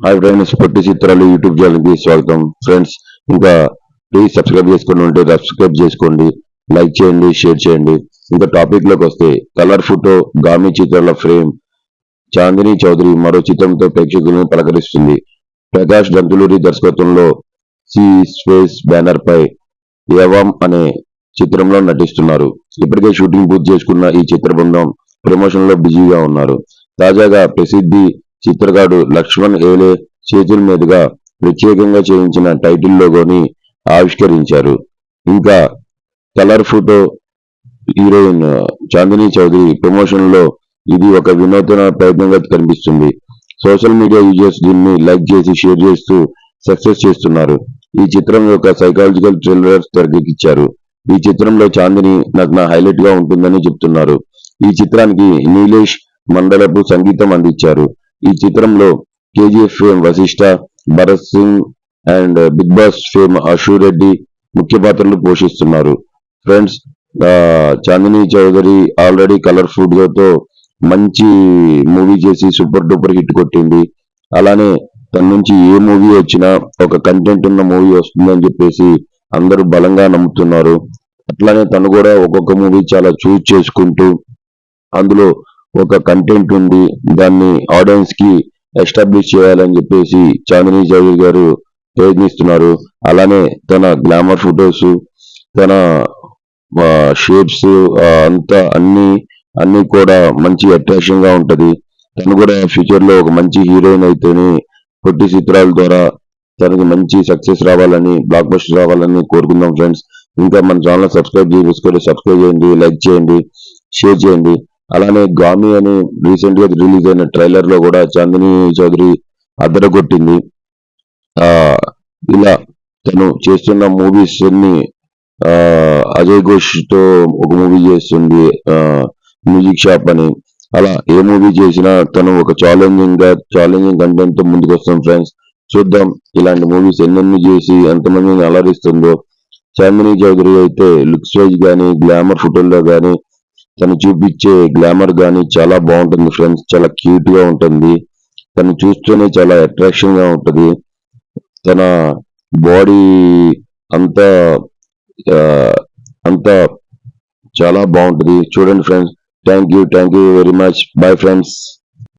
Hi friends పొట్టి చిత్రాలు YouTube ఛానల్కి స్వాగతం. ఫ్రెండ్స్ ఇంకా ప్లీజ్ సబ్స్క్రైబ్ చేసుకుని ఉంటే సబ్స్క్రైబ్ చేసుకోండి లైక్ చేయండి షేర్ చేయండి. ఇంకా టాపిక్లోకి వస్తే కలర్ ఫోటో గామి చిత్రాల ఫ్రేమ్ చాందిని చౌదరి మరో చిత్రంతో ప్రేక్షకులను పలకరిస్తుంది. ప్రకాష్ దంతులూరి దర్శకత్వంలో సి స్పేస్ బ్యానర్ పై ఏవం అనే చిత్రంలో నటిస్తున్నారు. ఇప్పటికే షూటింగ్ పూర్తి చేసుకున్న ఈ చిత్ర బృందం ప్రమోషన్లో బిజీగా ఉన్నారు. తాజాగా ప్రసిద్ధి చిత్రకారుడు లక్ష్మణ్ ఏలే చేతుల మీదుగా ప్రత్యేకంగా చేయించిన టైటిల్ లోగోని ఆవిష్కరించారు. ఇంకా Colour Photo heroine Chandini Chowdary ప్రమోషన్లో ఇది ఒక వినూతన ప్రయత్నంగా కనిపిస్తుంది. సోషల్ మీడియా యూజర్స్ దీన్ని లైక్ చేసి షేర్ చేస్తూ సక్సెస్ చేస్తున్నారు. ఈ చిత్రం యొక్క సైకాలజికల్ థ్రిల్లర్స్ తెరకెక్కించారు ఈ చిత్రంలో చాందిని నగ్న హైలైట్గా ఉంటుందని చెప్తున్నారు. ఈ చిత్రానికి నీలేష్ మండలపు సంగీతం అందించారు. ఈ చిత్రంలో KGF fame Vasishta Bharat Singh and Bigg Boss fame Ashu Reddy ముఖ్య పాత్రలు పోషిస్తున్నారు. Friends Chandini Chowdary already Colour ఫుడ్తో మంచి మూవీ చేసి సూపర్ డూపర్ హిట్ కొట్టింది. అలానే తన నుంచి ఏ మూవీ వచ్చినా ఒక కంటెంట్ ఉన్న మూవీ వస్తుందని చెప్పేసి అందరూ బలంగా నమ్ముతున్నారు. అట్లానే తను కూడా ఒక్కొక్క మూవీ చాలా చూస్ చేసుకుంటూ అందులో ఒక కంటెంట్ ఉంది దాన్ని ఆడియన్స్కి ఎస్టాబ్లిష్ చేయాలని చెప్పేసి చాందిని చౌదరి గారు ప్రయత్నిస్తున్నారు. అలానే తన గ్లామర్ ఫొటోస్ తన షేప్స్ అంతా అన్ని అన్ని కూడా మంచి అట్రాక్షన్గా ఉంటది. తను కూడా ఫ్యూచర్లో ఒక మంచి హీరోయిన్ అయితేనే పొట్టి చిత్రాల ద్వారా తనకి మంచి సక్సెస్ రావాలని బ్లాక్ బస్టర్ రావాలని కోరుకుందాం ఫ్రెండ్స్ ఇంకా మన ఛానల్ సబ్స్క్రైబ్ చేసుకోండి సబ్స్క్రైబ్ చేయండి లైక్ చేయండి షేర్ చేయండి. అలానే గామి అని రీసెంట్గా రిలీజ్ అయిన ట్రైలర్లో కూడా చాందిని చౌదరి అద్దరగొట్టింది. ఆ ఇలా తను చేస్తున్న మూవీస్ అన్ని ఆ అజయ్ ఘోష్తో ఒక మూవీ చేస్తుంది ఆ మ్యూజిక్ షాప్ అని. అలా ఏ మూవీ చేసినా తను ఒక ఛాలెంజింగ్గా ఛాలెంజింగ్ కంటెంట్తో ముందుకు వస్తాం ఫ్రెండ్స్. చూద్దాం ఇలాంటి మూవీస్ ఎన్నెన్ని చేసి ఎంతమందిని అలరిస్తుందో. చాందిని చౌదరి అయితే లుక్స్ వైజ్ గానీ గ్లామర్ ఫోటోల్లో గానీ తను చూపించే గ్లామర్ కానీ చాలా బాగుంటుంది ఫ్రెండ్స్. చాలా క్యూట్గా ఉంటుంది. తను చూస్తూనే చాలా అట్రాక్షన్గా ఉంటది. తన బాడీ అంతా అంతా చాలా బాగుంటది. చూడండి friends. Thank you thank you very much. Bye friends.